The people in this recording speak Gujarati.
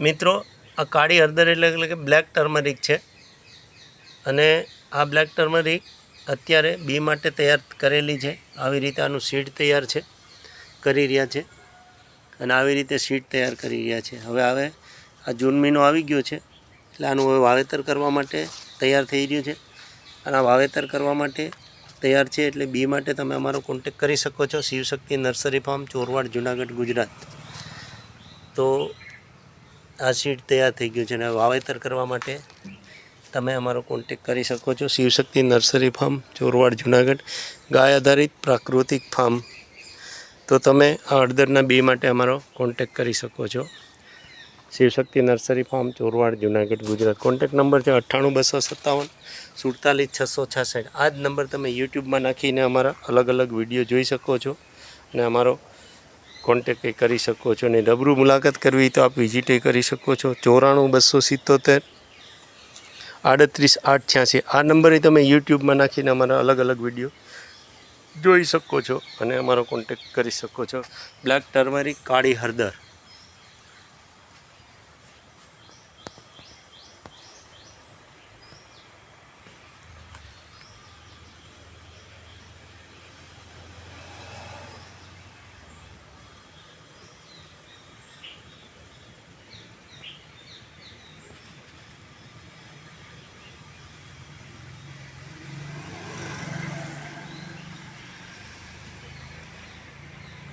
મિત્રો, આ કાળી હળદર એટલે કે બ્લેક ટર્મરિક છે. અને આ બ્લેક ટર્મરિક અત્યારે બી માટે તૈયાર કરેલી છે. આવી રીતે આનું સીડ તૈયાર છે, કરી રહ્યા છે. અને આવી રીતે સીડ તૈયાર કરી રહ્યા છે. હવે હવે આ જૂન મહિનો આવી ગયો છે, એટલે આનું હવે વાવેતર કરવા માટે તૈયાર થઈ રહ્યું છે. અને આ વાવેતર કરવા માટે તૈયાર છે એટલે બી માટે તમે અમારો કોન્ટેક કરી શકો છો. Shivshakti nursery farm, Chorwad, Junagadh, Gujarat. તો આ સીડ તૈયાર થઈ ગયું છે અને વાવેતર કરવા માટે તમે અમારો કોન્ટેક કરી શકો છો. શિવશક્તિ નર્સરી ફાર્મ, ચોરવાડ, જુનાગઢ, ગાય આધારિત પ્રાકૃતિક ફાર્મ. તો તમે આ હળદરના બી માટે અમારો કોન્ટેક કરી શકો છો. Shivshakti nursery farm, Chorwad, Junagadh, Gujarat. Contact number છે અઠ્ઠાણું, બસો સત્તાવન, સુડતાલીસ, છસો છાસઠ. આ જ નંબર તમે યુટ્યુબમાં નાખીને અમારા અલગ અલગ વીડિયો જોઈ શકો છો અને અમારો કોન્ટેક એ કરી શકો છો અને રૂબરૂ મુલાકાત કરવી તો આપ વિઝિટ કરી શકો છો. ચોરાણું બસો સિત્તોતેર, આડત્રીસ આઠ છ્યાસી. આ નંબરે તમે યુટ્યુબમાં નાખીને અમારા અલગ અલગ વીડિયો જોઈ શકો છો અને અમારો કોન્ટેક કરી શકો છો. બ્લેક ટર્મરિક કાળી હળદર.